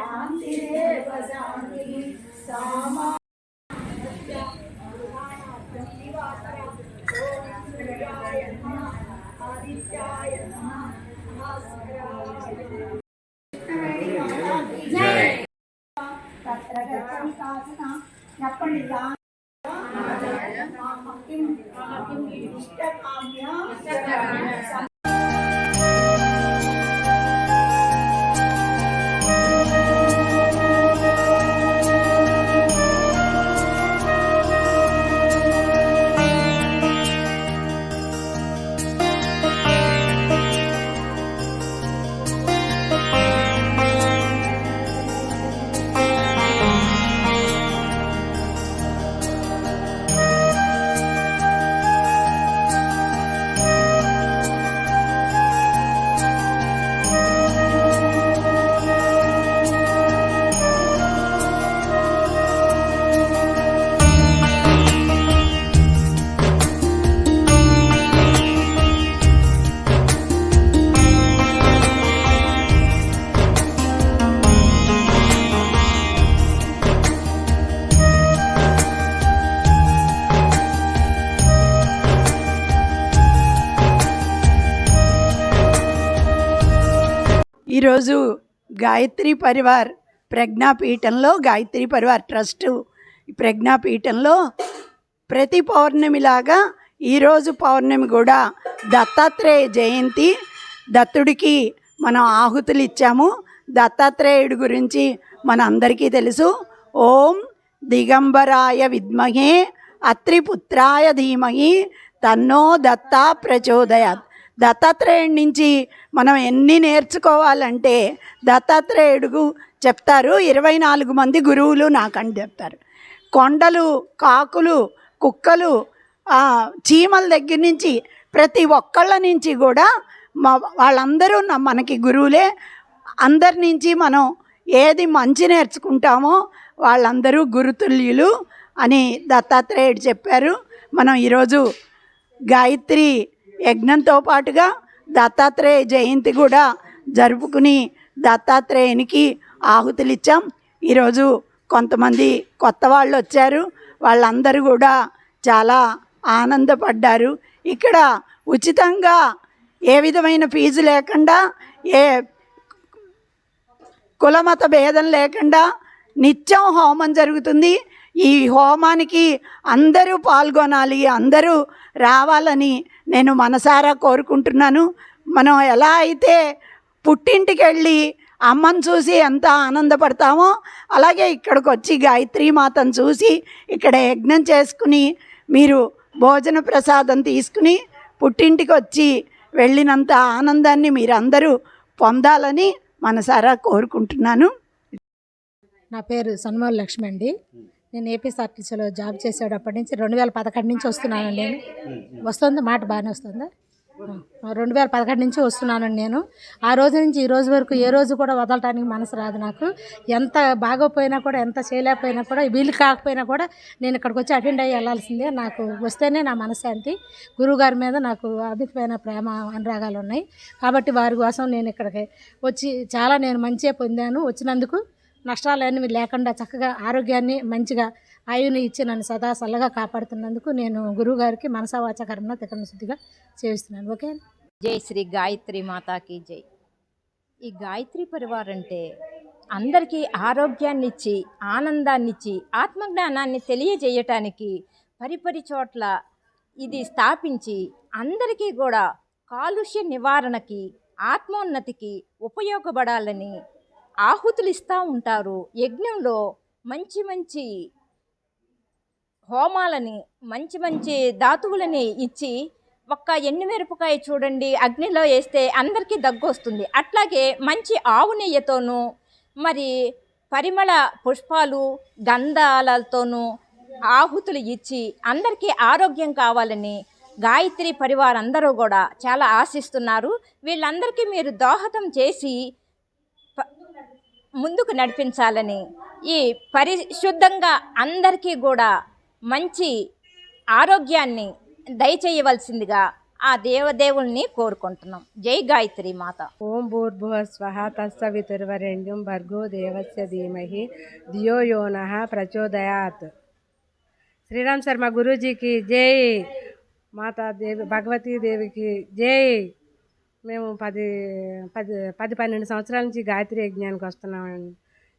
శాంతిరేవ శాంతి సామా ఆదిత్యాయ నమః భాస్కరాయ నమః తత్ర గచ్చం ఈరోజు గాయత్రి పరివార్ ప్రజ్ఞాపీఠంలో గాయత్రి పరివార్ ట్రస్ట్ ప్రజ్ఞాపీఠంలో ప్రతి పౌర్ణమిలాగా ఈరోజు పౌర్ణమి కూడా దత్తాత్రేయ జయంతి. దత్తుడికి మనం ఆహుతులు ఇచ్చాము. దత్తాత్రేయుడి గురించి మన అందరికీ తెలుసు. ఓం దిగంబరాయ విద్మహే అత్రిపుత్రాయ ధీమహి తన్నో దత్తా ప్రచోదయాత్. దత్తాత్రేయుడి నుంచి మనం ఎన్ని నేర్చుకోవాలంటే దత్తాత్రేయుడు చెప్తారు ఇరవై నాలుగు మంది గురువులు నాకని చెప్తారు. కొండలు కాకులు కుక్కలు చీమల దగ్గర నుంచి ప్రతి ఒక్కళ్ళ నుంచి కూడా మా వాళ్ళందరూ మనకి గురువులే. అందరి నుంచి మనం ఏది మంచి నేర్చుకుంటామో వాళ్ళందరూ గురుతుల్యులు అని దత్తాత్రేయుడు చెప్పారు. మనం ఈరోజు గాయత్రి యజ్ఞంతో పాటుగా దత్తాత్రేయ జయంతి కూడా జరుపుకుని దత్తాత్రేయునికి ఆహుతులు ఇచ్చాం ఈరోజు కొంతమంది కొత్త వాళ్ళు వచ్చారు. వాళ్ళందరూ కూడా చాలా ఆనందపడ్డారు. ఇక్కడ ఉచితంగా ఏ విధమైన ఫీజు లేకుండా ఏ కులమత భేదం లేకుండా నిత్యం హోమం జరుగుతుంది. ఈ హోమానికి అందరూ పాల్గొనాలి అందరూ రావాలని నేను మనసారా కోరుకుంటున్నాను. మనం ఎలా అయితే పుట్టింటికి వెళ్ళి అమ్మని చూసి ఎంత ఆనందపడతామో అలాగే ఇక్కడికి వచ్చి గాయత్రి మాతను చూసి ఇక్కడ యజ్ఞం చేసుకుని మీరు భోజన ప్రసాదం తీసుకుని పుట్టింటికి వచ్చి వెళ్ళినంత ఆనందాన్ని మీరందరూ పొందాలని మనసారా కోరుకుంటున్నాను. నా పేరు సన్మాల్ లక్ష్మి అండి. నేను ఏపీఎస్ఆర్టీసీలో జాబ్ చేసేటప్పటి నుంచి రెండు వేల పదకొండు నుంచి వస్తున్నానండి నేను. వస్తుంది? మాట బాగానే వస్తుందా? రెండు వేల పదకొండు నుంచి వస్తున్నానండి నేను. ఆ రోజు నుంచి ఈ రోజు వరకు ఏ రోజు కూడా వదలటానికి మనసు రాదు నాకు. ఎంత బాగోపోయినా కూడా ఎంత చేయలేకపోయినా కూడా వీలు కాకపోయినా కూడా నేను ఇక్కడికి వచ్చి అటెండ్ అయ్యి వెళ్ళాల్సిందే. నాకు వస్తేనే నా మనశ్శాంతి. గురువుగారి మీద నాకు అమితమైన ప్రేమ అనురాగాలు ఉన్నాయి. కాబట్టి వారి కోసం నేను ఇక్కడికి వచ్చి చాలా నేను మంచిగా పొందాను. వచ్చినందుకు నష్టాలు అనేవి లేకుండా చక్కగా ఆరోగ్యాన్ని మంచిగా ఆయుని ఇచ్చి నన్ను సదా సల్లగా కాపాడుతున్నందుకు నేను గురువుగారికి మనసావాచకరణ తికరణ శుద్ధిగా చేయిస్తున్నాను ఓకే జై శ్రీ గాయత్రి మాతాకి జై. ఈ గాయత్రి పరివార్ అంటే అందరికీ ఆరోగ్యాన్ని ఇచ్చి ఆనందాన్ని ఇచ్చి ఆత్మజ్ఞానాన్ని తెలియజేయటానికి పరిపరి చోట్ల ఇది స్థాపించి అందరికీ కూడా కాలుష్య నివారణకి ఆత్మోన్నతికి ఉపయోగపడాలని ఆహుతులు ఇస్తూ ఉంటారు. యజ్ఞంలో మంచి మంచి హోమాలని మంచి మంచి ధాతువులని ఇచ్చి ఒక్క ఎండుమిరపకాయ చూడండి అగ్నిలో వేస్తే అందరికీ దగ్గు వస్తుంది. అట్లాగే మంచి ఆవు నెయ్యతోనూ మరి పరిమళ పుష్పాలు గంధాలతోనూ ఆహుతులు ఇచ్చి అందరికీ ఆరోగ్యం కావాలని గాయత్రి పరివారందరూ కూడా చాలా ఆశిస్తున్నారు. వీళ్ళందరికీ మీరు దోహదం చేసి ముందుకు నడిపించాలని ఈ పరిశుద్ధంగా అందరికీ కూడా మంచి ఆరోగ్యాన్ని దయచేయవలసిందిగా ఆ దేవదేవుల్ని కోరుకుంటున్నాం. జై గాయత్రి మాత. ఓం భూర్భువ స్వహ తస్సవితుర్వరెండ్యం భర్గో దేవస్య ధీమహి ధియో యో ప్రచోదయాత్. శ్రీరామ్ శర్మ గురూజీకి జై. మాతా దేవి భగవతీ దేవికి జై. మేము పది పది పది పన్నెండు సంవత్సరాల నుంచి గాయత్రి యజ్ఞానికి వస్తున్నామండి.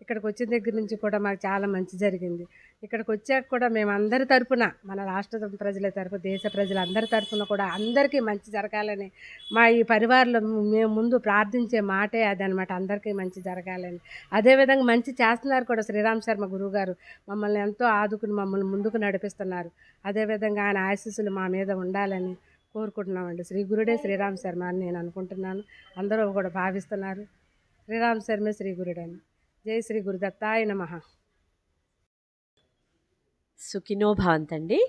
ఇక్కడికి వచ్చిన దగ్గర నుంచి కూడా మాకు చాలా మంచి జరిగింది. ఇక్కడికి వచ్చాక కూడా మేము అందరి తరపున మన రాష్ట్ర ప్రజల తరపు దేశ ప్రజలందరి తరపున కూడా అందరికీ మంచి జరగాలని మా ఈ పరివారంలో మేము ముందు ప్రార్థించే మాటే అదనమాట. అందరికీ మంచి జరగాలని. అదేవిధంగా మంచి చేస్తున్నారు కూడా శ్రీరామ్ శర్మ గురువు గారు మమ్మల్ని ఎంతో ఆదుకుని మమ్మల్ని ముందుకు నడిపిస్తున్నారు. అదేవిధంగా ఆయన ఆశీస్సులు మా మీద ఉండాలని కోరుకుంటున్నామండి. శ్రీ గురుడే శ్రీరామ్ శర్మ అని నేను అనుకుంటున్నాను. అందరూ కూడా భావిస్తున్నారు. శ్రీరామ్ శర్మే శ్రీ గురుడని. జై శ్రీ గురుదత్తాయ నమ. సుఖినో భవంతండి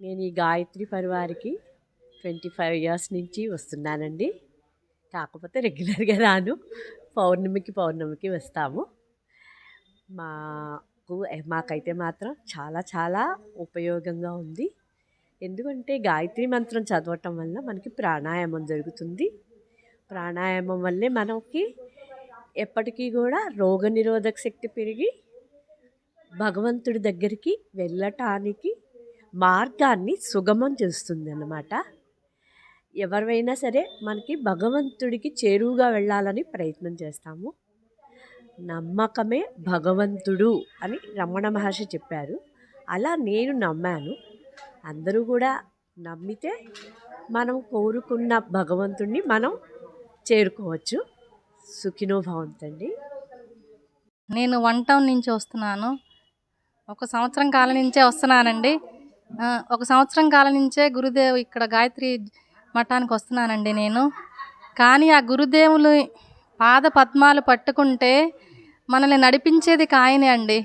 నేను ఈ గాయత్రి పరివారికి ట్వంటీ ఫైవ్ ఇయర్స్ నుంచి వస్తున్నానండి. కాకపోతే రెగ్యులర్గా రాను. పౌర్ణమికి పౌర్ణమికి వస్తాము. మాకు మాకైతే మాత్రం చాలా చాలా ఉపయోగంగా ఉంది. ఎందుకంటే గాయత్రి మంత్రం చదవటం వల్ల మనకి ప్రాణాయామం జరుగుతుంది. ప్రాణాయామం వల్లే మనకి ఎప్పటికీ కూడా రోగనిరోధక శక్తి పెరిగి భగవంతుడి దగ్గరికి వెళ్ళటానికి మార్గాన్ని సుగమం చేస్తుంది అన్నమాట. ఎవరైనా సరే మనకి భగవంతుడికి చేరువుగా వెళ్ళాలని ప్రయత్నం చేస్తాము. నమ్మకమే భగవంతుడు అని రమణ మహర్షి చెప్పారు. అలా నేను నమ్మాను. అందరూ కూడా నమ్మితే మనం కోరుకున్న భగవంతుడిని మనం చేరుకోవచ్చు. సుఖినో భవంతండి నేను వన్ టౌన్ నుంచి వస్తున్నాను. ఒక సంవత్సరం కాలం నుంచే వస్తున్నానండి. ఒక సంవత్సరం కాలం నుంచే గురుదేవు ఇక్కడ గాయత్రి మఠానికి వస్తున్నానండి నేను. కానీ ఆ గురుదేవులు పాద పద్మాలు పట్టుకుంటే మనల్ని నడిపించేది కాయనే అండి.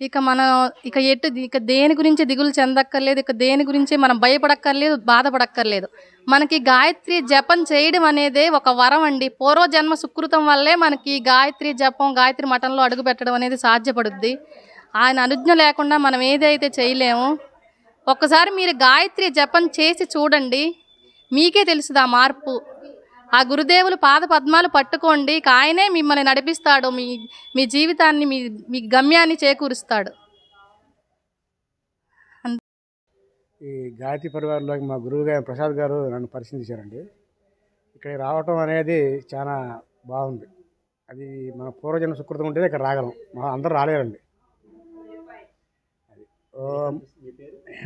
ఇక మనం ఇక ఎటు ఇక దేని గురించి దిగులు చెందక్కర్లేదు ఇక దేని గురించి మనం భయపడక్కర్లేదు బాధపడక్కర్లేదు. మనకి గాయత్రి జపం చేయడం అనేదే ఒక వరం అండి. పూర్వజన్మ సుకృతం వల్లే మనకి గాయత్రి జపం గాయత్రి మఠంలో అడుగు పెట్టడం అనేది సాధ్యపడుద్ది. ఆయన అనుజ్ఞ లేకుండా మనం ఏదైతే చేయలేము ఒక్కసారి మీరు గాయత్రి జపం చేసి చూడండి. మీకే తెలుసు ఆ మార్పు? ఆ గురుదేవులు పాద పద్మాలు పట్టుకోండి ఆయనే మిమ్మల్ని నడిపిస్తాడు మీ మీ జీవితాన్ని మీ మీ గమ్యాన్ని చేకూరుస్తాడు. ఈ గాయత్రి పరివారంలోకి మా గురువు గారు ప్రసాద్ గారు నన్ను పరిశీలించారండి ఇక్కడికి రావటం అనేది చాలా బాగుంది. అది మన పూర్వజన్మ సుకృతం ఉంటేనే ఇక్కడ రాగలం. మా అందరూ రాలేరండి. ఓం.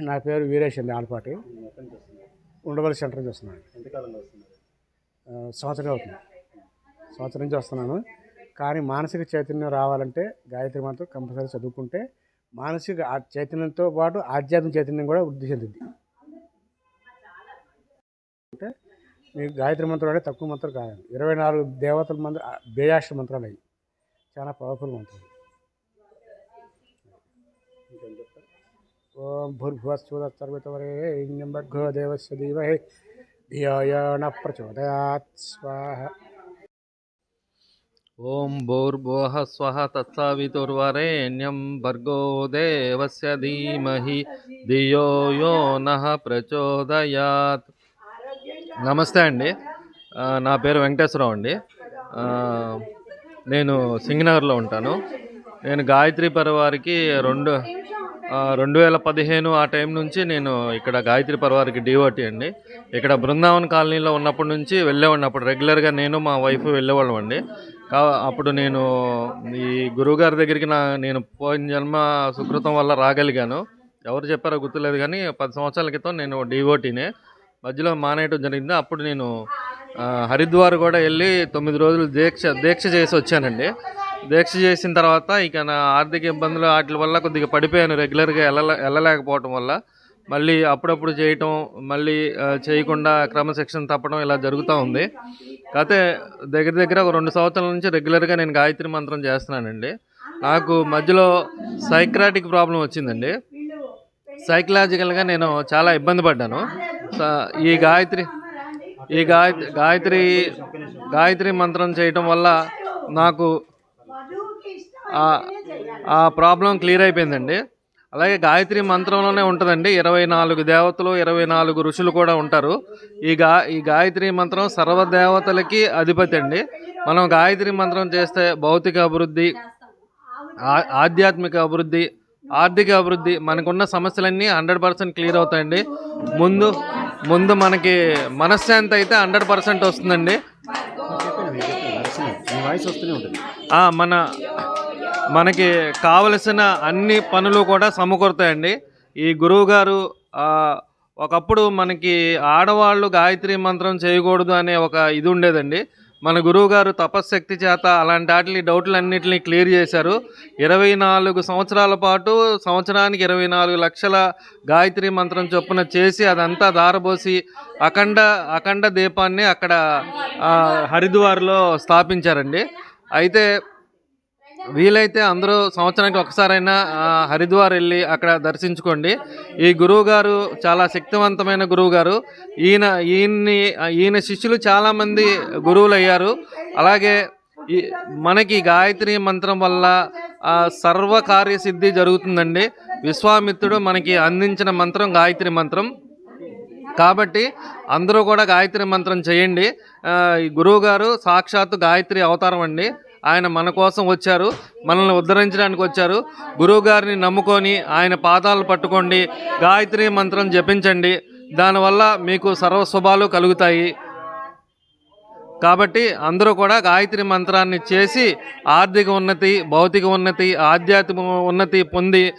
నా పేరు వీరేష్ అండి ఆలపాటి. ఉండవల్లి సెంటర్ నుంచి వస్తున్నాను. సంవత్సరం అవుతుంది. సంవత్సరం నుంచి వస్తున్నాను. కానీ మానసిక చైతన్యం రావాలంటే గాయత్రి మంత్రం కంపల్సరీ చదువుకుంటే మానసిక చైతన్యంతో పాటు ఆధ్యాత్మిక చైతన్యం కూడా వృద్ధి చెందుద్ది. అంటే మీకు గాయత్రి మంత్రం అంటే తక్కువ మంత్రం కాదండి ఇరవై నాలుగు దేవతల మంత్ర బేయాష్ట మంత్రాలు అవి చాలా పవర్ఫుల్ మంత్రాలు. ఓం భూర్భువస్సుదర్వితవరే భర్గో దేవస్య ధీమహి ధియాయ న ప్రచోదయాత్ స్వాహ ఓం భూర్భువః స్వః తత్సవితుర్వరేణ్యం భర్గో దేవస్య ధీమహి ధియో యో నః ప్రచోదయాత్ నమస్తే అండి నా పేరు వెంకటేశ్వరరావు అండి. నేను సింగనగర్లో ఉంటాను. నేను గాయత్రి పరివారికి రెండు రెండు వేల పదిహేను ఆ టైం నుంచి నేను ఇక్కడ గాయత్రి పర్వారికి డివోటీ అండి. ఇక్కడ బృందావన్ కాలనీలో ఉన్నప్పటి నుంచి వెళ్ళేవాడిని. అప్పుడు రెగ్యులర్గా నేను మా వైఫ్ వెళ్ళేవాళ్ళం అండి. కా అప్పుడు నేను ఈ గురువుగారి దగ్గరికి నా నేను పోయిన జన్మ సుకృతం వల్ల రాగలిగాను. ఎవరు చెప్పారో గుర్తులేదు కానీ పది సంవత్సరాల క్రితం నేను డివోటీనే మధ్యలో మానేయటం జరిగింది. అప్పుడు నేను హరిద్వార్ కూడా వెళ్ళి తొమ్మిది రోజులు దీక్ష దీక్ష చేసి వచ్చానండి. దీక్ష చేసిన తర్వాత ఇక నా ఆర్థిక ఇబ్బందులు వాటి వల్ల కొద్దిగా పడిపోయాను రెగ్యులర్గా వెళ్ళలే వెళ్ళలేకపోవటం వల్ల. మళ్ళీ అప్పుడప్పుడు చేయటం మళ్ళీ చేయకుండా క్రమశిక్షణ తప్పడం ఇలా జరుగుతూ ఉంది. కాకపోతే దగ్గర దగ్గర ఒక రెండు సంవత్సరాల నుంచి రెగ్యులర్గా నేను గాయత్రి మంత్రం చేస్తున్నానండి. నాకు మధ్యలో సైక్రాటిక్ ప్రాబ్లం వచ్చిందండి. సైకలాజికల్గా నేను చాలా ఇబ్బంది పడ్డాను. ఈ గాయత్రి ఈ గాయత్రి గాయత్రి గాయత్రి మంత్రం చేయటం వల్ల నాకు ఆ- ప్రాబ్లం క్లియర్ అయిపోయిందండి. అలాగే గాయత్రి మంత్రంలోనే ఉంటుందండి. ఇరవై నాలుగు దేవతలు ఇరవై నాలుగు ఋషులు కూడా ఉంటారు. ఈ గా ఈ గాయత్రి మంత్రం సర్వదేవతలకి అధిపతి అండి. మనం గాయత్రి మంత్రం చేస్తే భౌతిక అభివృద్ధి ఆధ్యాత్మిక అభివృద్ధి ఆర్థిక అభివృద్ధి మనకున్న సమస్యలన్నీ హండ్రెడ్ పర్సెంట్ క్లియర్ అవుతాయండి. ముందు ముందు మనకి మనశ్శాంతి అయితే హండ్రెడ్ పర్సెంట్ వస్తుందండి. మన మనకి కావలసిన అన్ని పనులు కూడా సమకూరుతాయండి. ఈ గురువు గారు ఒకప్పుడు మనకి ఆడవాళ్ళు గాయత్రి మంత్రం చేయకూడదు అనే ఒక ఇది ఉండేదండి. మన గురువుగారు తపశ్శక్తి చేత అలాంటి వాటి డౌట్లన్నింటినీ క్లియర్ చేశారు. ఇరవై నాలుగు సంవత్సరాల పాటు సంవత్సరానికి ఇరవై నాలుగు లక్షల గాయత్రి మంత్రం చొప్పున చేసి అదంతా దారబోసి అఖండ అఖండ దీపాన్ని అక్కడ హరిద్వార్లో స్థాపించారండి. అయితే వీలైతే అందరూ సంవత్సరానికి ఒకసారైనా హరిద్వార్ వెళ్ళి అక్కడ దర్శించుకోండి. ఈ గురువు గారు చాలా శక్తివంతమైన గురువు గారు ఈయన ఈయన్ని ఈయన శిష్యులు చాలామంది గురువులు అయ్యారు అలాగే ఈ మనకి గాయత్రి మంత్రం వల్ల సర్వకార్య సర్వ కార్యసిద్ధి జరుగుతుందండి. విశ్వామిత్రుడు మనకి అందించిన మంత్రం గాయత్రి మంత్రం. కాబట్టి అందరూ కూడా గాయత్రి మంత్రం చేయండి. గురువుగారు గురువు గారు సాక్షాత్తు గాయత్రి అవతారం అండి. ఆయన మన కోసం వచ్చారు మనల్ని ఉద్ధరించడానికి వచ్చారు. గురువు గారిని నమ్ముకొని ఆయన పాదాలు పట్టుకోండి గాయత్రి మంత్రం జపించండి. దానివల్ల మీకు సర్వశుభాలు కలుగుతాయి. కాబట్టి అందరూ కూడా గాయత్రి మంత్రాన్ని చేసి ఆర్థిక ఉన్నతి భౌతిక ఉన్నతి ఆధ్యాత్మిక ఉన్నతి పొంది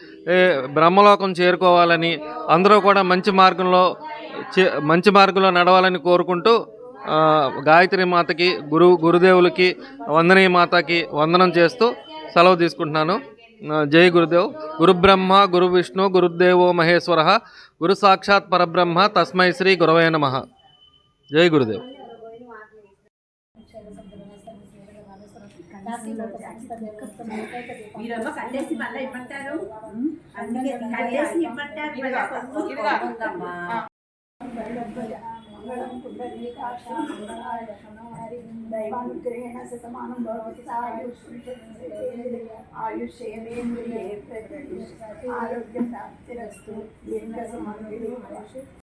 బ్రహ్మలోకం చేరుకోవాలని అందరూ కూడా మంచి మార్గంలో చే- మంచి మార్గంలో నడవాలని కోరుకుంటూ గాయత్రి మాతకి గురు గురుదేవులకి వందనీయ మాతకి వందనం చేస్తూ సెలవు తీసుకుంటున్నాను. జై గురుదేవ్. గురు బ్రహ్మ గురు విష్ణు గురుదేవో మహేశ్వర గురు సాక్షాత్ పరబ్రహ్మ తస్మై శ్రీ గురవే నమ. జై గురుదేవ్. కట్టేసి మళ్ళీ అందుకే కట్టేసి దైవానుగ్రహేణ శతమానం భవతి ఆయుష్యేంద్రియే ఆరోగ్య ప్రాప్తిరస్తు దీర్ఘ సమృద్ధి